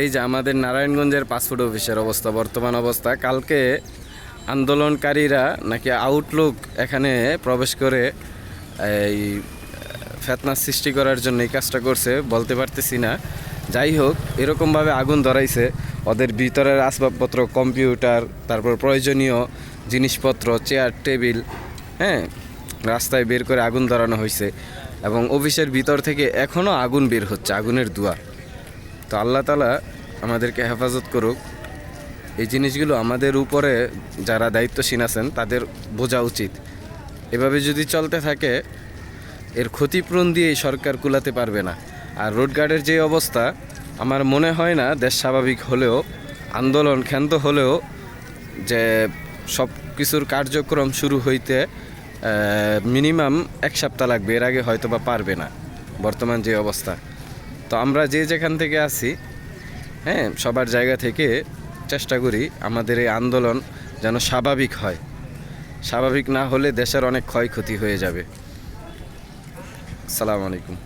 এই যে আমাদের নারায়ণগঞ্জের পাসপোর্ট অফিসের অবস্থা, বর্তমান অবস্থা। কালকে আন্দোলনকারীরা নাকি আউটলুক এখানে প্রবেশ করে, এই ফেতনা সৃষ্টি করার জন্য এই কাজটা করছে, বলতে পারতেছি না। যাই হোক, এরকমভাবে আগুন ধরাইছে। ওদের ভিতরের আসবাবপত্র, কম্পিউটার, তারপর প্রয়োজনীয় জিনিসপত্র, চেয়ার, টেবিল হ্যাঁ রাস্তায় বের করে আগুন ধরানো হয়েছে। এবং অফিসের ভিতর থেকে এখনও আগুন বের হচ্ছে, আগুনের দুয়া তো আল্লাহ তালা আমাদেরকে হেফাজত করুক। এই জিনিসগুলো আমাদের উপরে যারা দায়িত্বশীল আছেন, তাদের বোঝা উচিত। এভাবে যদি চলতে থাকে, এর ক্ষতিপূরণ দিয়ে সরকার কুলাতে পারবে না। আর রোডগার্ডের যে অবস্থা, আমার মনে হয় না দেশ স্বাভাবিক হলেও, আন্দোলন ক্ষান্ত হলেও যে সব কিছুর কার্যক্রম শুরু হইতে মিনিমাম এক সপ্তাহ লাগবে। এর আগে হয়তো বা পারবে না বর্তমান যে অবস্থা। তো আমরা যে যেখান থেকে আসি হ্যাঁ সবার জায়গা থেকে চেষ্টা করি আমাদের এই আন্দোলন যেন স্বাভাবিক হয়। স্বাভাবিক না হলে দেশের অনেক ক্ষয়ক্ষতি হয়ে যাবে। সালাম আলাইকুম।